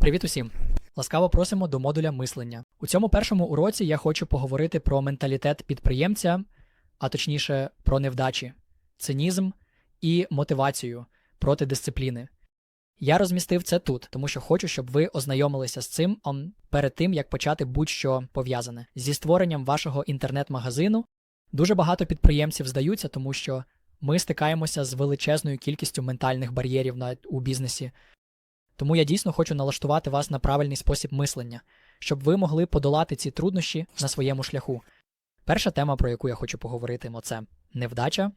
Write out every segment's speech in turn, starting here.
Привіт усім! Ласкаво просимо до модуля мислення. У цьому першому уроці я хочу поговорити про менталітет підприємця, а точніше про невдачі, цинізм і мотивацію проти дисципліни. Я розмістив це тут, тому що хочу, щоб ви ознайомилися з цим перед тим, як почати будь-що пов'язане. Зі створенням вашого інтернет-магазину дуже багато підприємців здаються, тому що ми стикаємося з величезною кількістю ментальних бар'єрів у бізнесі. Тому я дійсно хочу налаштувати вас на правильний спосіб мислення, щоб ви могли подолати ці труднощі на своєму шляху. Перша тема, про яку я хочу поговорити, це невдача.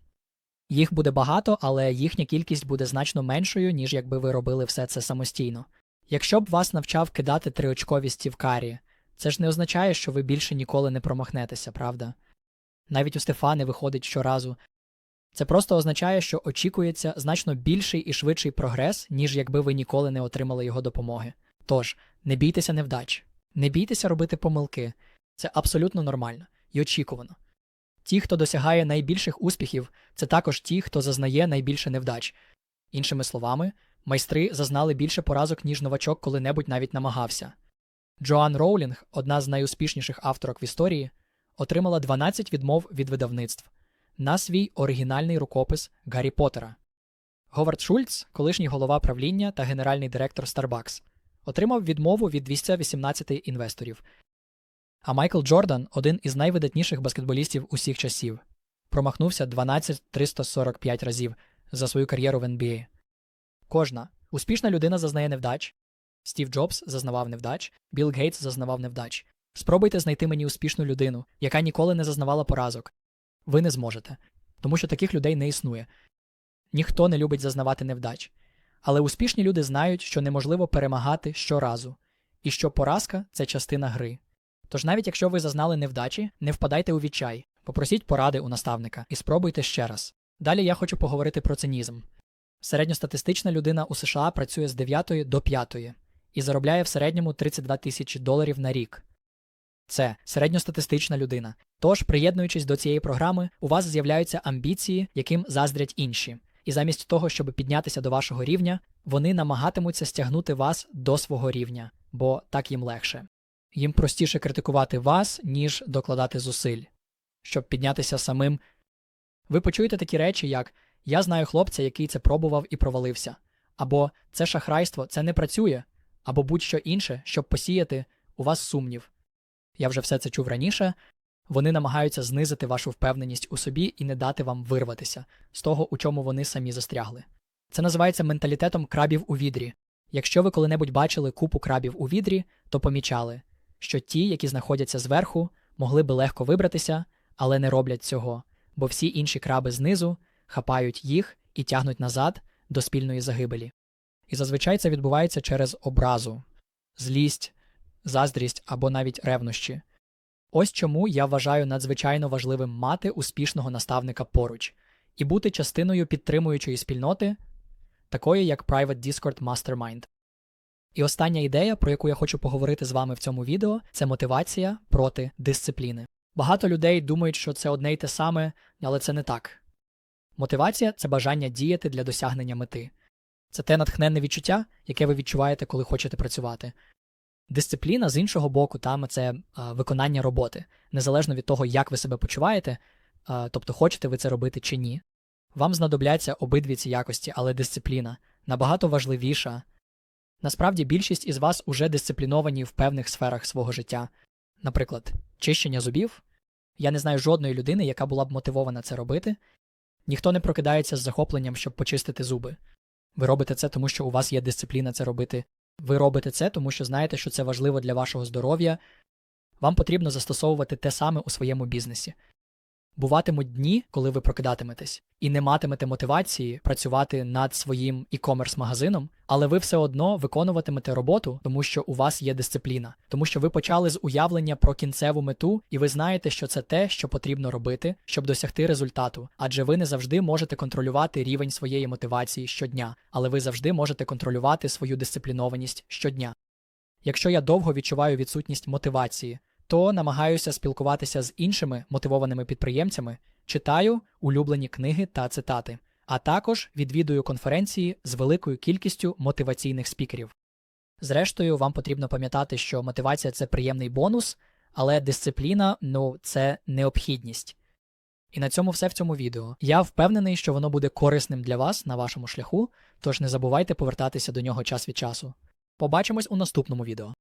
Їх буде багато, але їхня кількість буде значно меншою, ніж якби ви робили все це самостійно. Якщо б вас навчав кидати триочковісті в карі, це ж не означає, що ви більше ніколи не промахнетеся, правда? Навіть у Стефани виходить щоразу. Це просто означає, що очікується значно більший і швидший прогрес, ніж якби ви ніколи не отримали його допомоги. Тож, не бійтеся невдач, не бійтеся робити помилки, це абсолютно нормально і очікувано. Ті, хто досягає найбільших успіхів, це також ті, хто зазнає найбільше невдач. Іншими словами, майстри зазнали більше поразок, ніж новачок коли-небудь навіть намагався. Джоан Роулінг, одна з найуспішніших авторок в історії, отримала 12 відмов від видавництв на свій оригінальний рукопис Гаррі Поттера. Говард Шульц, колишній голова правління та генеральний директор Starbucks, отримав відмову від 218 інвесторів. А Майкл Джордан, один із найвидатніших баскетболістів усіх часів, промахнувся 12-345 разів за свою кар'єру в NBA. Кожна успішна людина зазнає невдач. Стів Джобс зазнавав невдач, Білл Гейтс зазнавав невдач. Спробуйте знайти мені успішну людину, яка ніколи не зазнавала поразок. Ви не зможете, тому що таких людей не існує. Ніхто не любить зазнавати невдач. Але успішні люди знають, що неможливо перемагати щоразу, і що поразка це частина гри. Тож навіть якщо ви зазнали невдачі, не впадайте у відчай, попросіть поради у наставника і спробуйте ще раз. Далі я хочу поговорити про цинізм. Середньостатистична людина у США працює з 9 до 5 і заробляє в середньому 32 тисячі доларів на рік. Це середньостатистична людина. Тож, приєднуючись до цієї програми, у вас з'являються амбіції, яким заздрять інші. І замість того, щоб піднятися до вашого рівня, вони намагатимуться стягнути вас до свого рівня, бо так їм легше. Їм простіше критикувати вас, ніж докладати зусиль. Щоб піднятися самим. Ви почуєте такі речі, як Я знаю хлопця, який це пробував і провалився, або це шахрайство, це не працює, або будь-що інше, щоб посіяти у вас сумнів. Я вже все це чув раніше. Вони намагаються знизити вашу впевненість у собі і не дати вам вирватися з того, у чому вони самі застрягли. Це називається менталітетом крабів у відрі. Якщо ви коли-небудь бачили купу крабів у відрі, то помічали, що ті, які знаходяться зверху, могли би легко вибратися, але не роблять цього, бо всі інші краби знизу хапають їх і тягнуть назад до спільної загибелі. І зазвичай це відбувається через образу, злість, заздрість або навіть ревнощі. Ось чому я вважаю надзвичайно важливим мати успішного наставника поруч і бути частиною підтримуючої спільноти, такої як Private Discord Mastermind. І остання ідея, про яку я хочу поговорити з вами в цьому відео, це мотивація проти дисципліни. Багато людей думають, що це одне й те саме, але це не так. Мотивація це бажання діяти для досягнення мети. Це те натхненне відчуття, яке ви відчуваєте, коли хочете працювати. Дисципліна з іншого боку, там це виконання роботи, незалежно від того, як ви себе почуваєте, тобто хочете ви це робити чи ні. Вам знадобляться обидві ці якості, але дисципліна набагато важливіша. Насправді більшість із вас уже дисципліновані в певних сферах свого життя. Наприклад, чищення зубів. Я не знаю жодної людини, яка була б мотивована це робити. Ніхто не прокидається з захопленням, щоб почистити зуби. Ви робите це, тому що у вас є дисципліна це робити ви робите це, тому що знаєте, що це важливо для вашого здоров'я. Вам потрібно застосовувати те саме у своєму бізнесі. Буватимуть дні, коли ви прокидатиметесь, і не матимете мотивації працювати над своїм e-commerce магазином, але ви все одно виконуватимете роботу, тому що у вас є дисципліна, тому що ви почали з уявлення про кінцеву мету, і ви знаєте, що це те, що потрібно робити, щоб досягти результату. Адже ви не завжди можете контролювати рівень своєї мотивації щодня, але ви завжди можете контролювати свою дисциплінованість щодня. Якщо я довго відчуваю відсутність мотивації, то намагаюся спілкуватися з іншими мотивованими підприємцями, читаю улюблені книги та цитати, а також відвідую конференції з великою кількістю мотиваційних спікерів. Зрештою, вам потрібно пам'ятати, що мотивація це приємний бонус, але дисципліна ну, це необхідність. І на цьому все в цьому відео. Я впевнений, що воно буде корисним для вас на вашому шляху, тож не забувайте повертатися до нього час від часу. Побачимось у наступному відео.